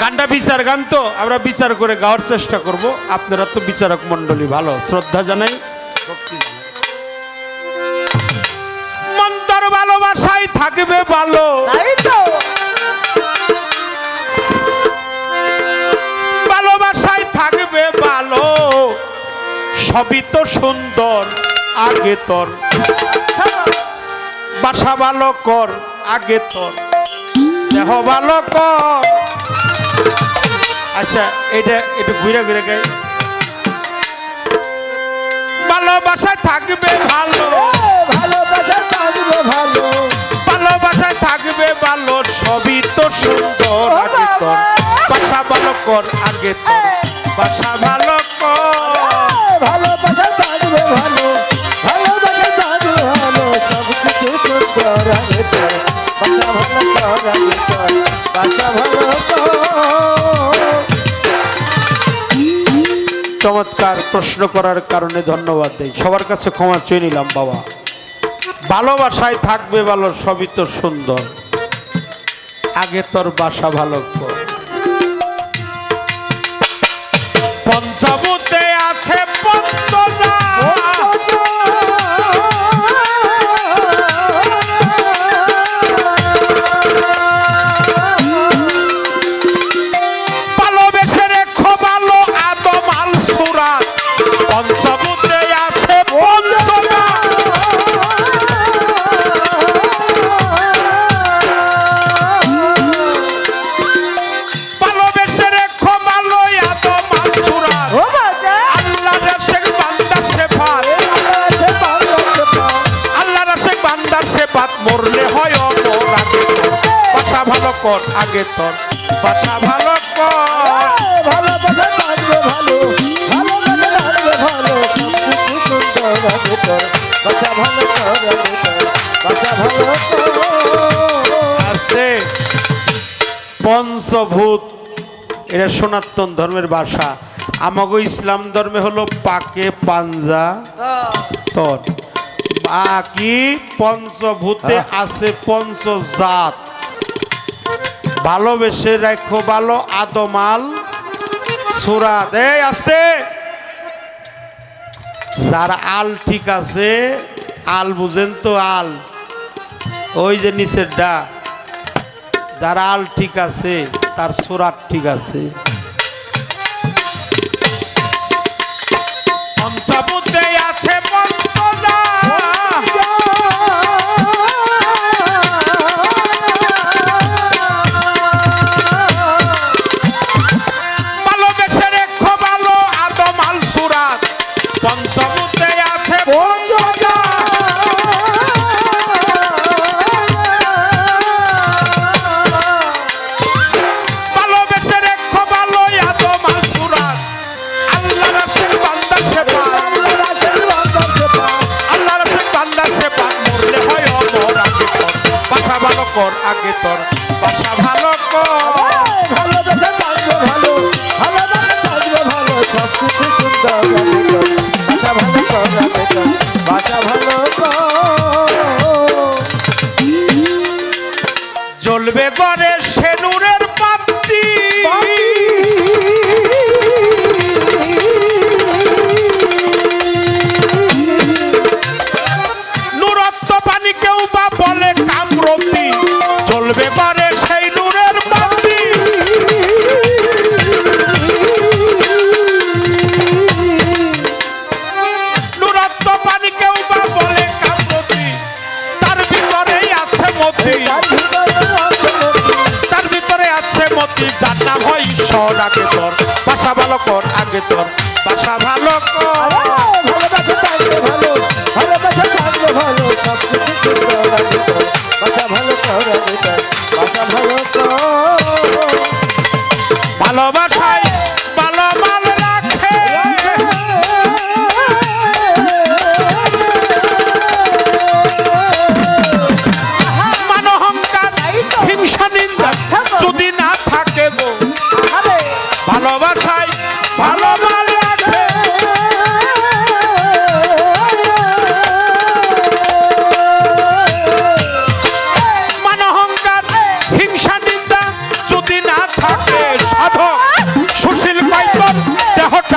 গানটা বিচার গান তো আমরা বিচার করে গাওয়ার চেষ্টা করব। আপনারা তো বিচারক মণ্ডলী ভালো শ্রদ্ধা জানাই। মন্তর ভালোবাসায় থাকবে ভালো। ভালোবাসায় থাকবে ভালো। সবই তো সুন্দর আগে তোর। বাসা ভালো কর আগে তোর। দেহ ভালো কর। আচ্ছা এটা একটু ঘুরে ঘুরে গাই ভালোবাসায় থাকবে ভালো। ভালোবাসা থাকবে ভালো। ভালোবাসায় থাকবে ভালো সবই তো সুন্দর আগে তোর। বাসা ভালো কর আগে তোর। বাসা ভালো কর। ভালোবাসা থাকবে ভালো। ভালোবাসা থাকবে ভালো। সব কিছু সুন্দর আগে প্রশ্ন করার কারণে ধন্যবাদ দেই। সবার কাছে ক্ষমা চেয়ে নিলাম, বাবা। ভালোবাসায় থাকবে ভালো, সবই তো সুন্দর। আগে তোর বাসা ভালো কর পঞ্চভূতে কর আগে তোর। বাসা ভালো কর। ভালো ভালো সুন্দর আগে তোর। বাসা ভালো কর আগে তোর বাসা ভালো কর। পঞ্চভূত এটা সনাতন ধর্মের ভাষা। আমাগো ইসলাম ধর্মে হলো পাকে পাঞ্জা তর। বাকি পঞ্চভূতে আছে পঞ্চজাত। ভালোবেসে রাখো ভালো আদমাল। সুরা দে, আসতে। যার আল ঠিক আছে, আল বুঝেন তো আল। ওই যে নিচের ডা যার আল ঠিক আছে, তার সুরাত ঠিক আছে। কর আগে তোর মতি তার ভিতরে আছে মতি। যার নাম হয় ঈশ্বর আগে তোর, বাসা ভালো কর আগে তোর, বাসা ভালো কর ভালো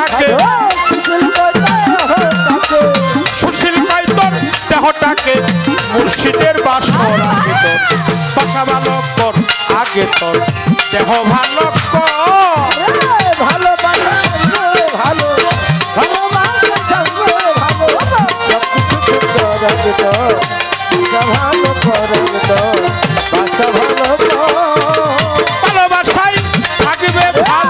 দেহটাকে সুশীল পাইতন দেহটাকে মুর্শিদের বাসর আগে তোর ভালো কর আগে তোর। দেহ ভালো কর। ভালো ভালো ভালো ভালো ভালো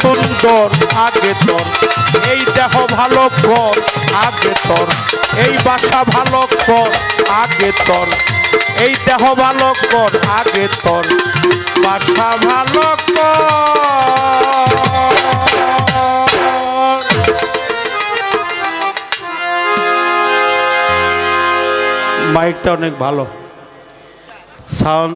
সুন্দর আগে তোর। এই দেহ ভালো কর, আগে তোর। এই বাসা ভালো কর, আগে তোর। এই দেহ ভালো কর, আগে তোর। বাসা ভালো কর। মাইকটা অনেক ভালো। সাউন্ড